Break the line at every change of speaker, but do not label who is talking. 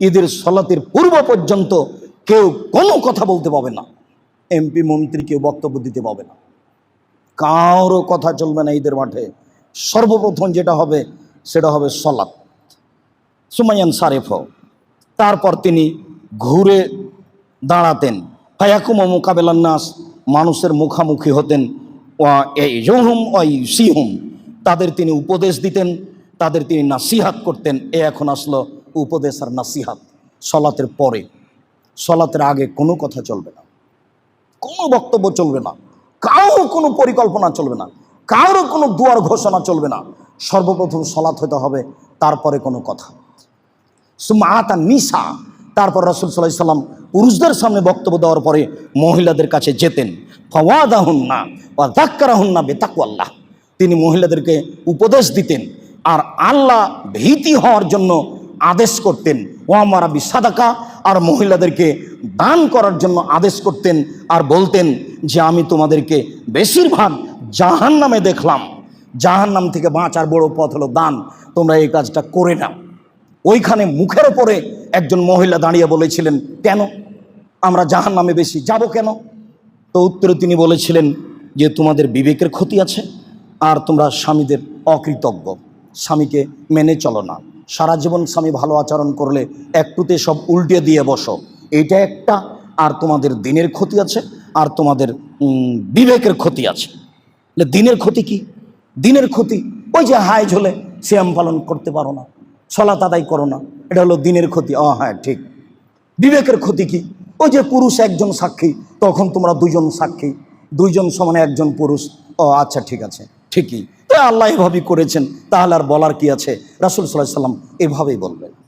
ঈদের সলাতের পূর্ব পর্যন্ত কেউ কোনো কথা বলতে পাবে না। এমপি মন্ত্রী কেউ বক্তব্য দিতে পাবে না। কারও কথা চলবে না ঈদের মাঠে। সর্বপ্রথম যেটা হবে, সেটা হবে সলাৎ সুমাইয়ান সারেফ। তারপর তিনি ঘুরে দাঁড়াতেন। ফায়াকুম মোকাবেলার নাস। মানুষের মুখামুখি হতেন। ওয়াই সিহুম তাদের তিনি উপদেশ দিতেন। তাদের তিনি নাসিহাত করতেন। এ এখন আসলো উপদেশ আর নাসিহাত সলাতের পরে। সলাতের আগে কোনো কথা চলবে না। কোনো বক্তব্য চলবে না। কারোর কোনো পরিকল্পনা চলবে না। কারোর কোনো দুয়ার ঘোষণা চলবে না। সর্বপ্রথম সলাৎ হতে হবে, তারপরে কোনো কথা। সুমাতা নিশা তারপর রসুল সাল্লাহ সাল্লাম পুরুষদের সামনে বক্তব্য দেওয়ার পরে মহিলাদের কাছে যেতেন। ফওয়াদাহুন না বা দাক্কারাহুন না বেতাকু আল্লাহ তিনি মহিলাদেরকে উপদেশ দিতেন। আর আল্লাহ ভীতি হওয়ার জন্য আদেশ করতেন। ও আমারা বিসাদাকা আর মহিলাদেরকে দান করার জন্য আদেশ করতেন আর বলতেন যে আমি তোমাদেরকে বেশিরভাগ জাহান নামে দেখলাম। জাহান নাম থেকে বাঁচার বড় পথ হলো দান। তোমরা এই কাজটা করে নাও। ওইখানে মুখের ওপরে একজন মহিলা দাঁড়িয়ে বলেছিলেন, কেন? আমরা জাহান নামে বেশি যাব কেন? তো উত্তরে তিনি বলেছিলেন যে, তোমাদের বিবেকের ক্ষতি আছে, আর তোমরা স্বামীদের অকৃতজ্ঞ। স্বামীকে মেনে চলো না। সারা জীবন স্বামী ভালো আচরণ করলে একটুতে সব উল্টে দিয়ে বসো। এটা একটা। আর তোমাদের দিনের ক্ষতি আছে, আর তোমাদের বিবেকের ক্ষতি আছে। দিনের ক্ষতি কি? দিনের ক্ষতি? ওই যে হাই ঝোলে শ্যাম পালন করতে পারো না সলাত আদায় করো না, এটা হলো দিনের ক্ষতি। ও হ্যাঁ ঠিক। বিবেকের ক্ষতি কি? ওই যে পুরুষ একজন সাক্ষী, তখন তোমরা দুজন সাক্ষী, দুইজন সমানে একজন পুরুষ। ও আচ্ছা ঠিক আছে। ঠিকই। আল্লাহ এভাবেই করেছেন তাহলে আর বলার কি আছে? রাসুল সাল্লাহ সাল্লাম এভাবেই বলবেন।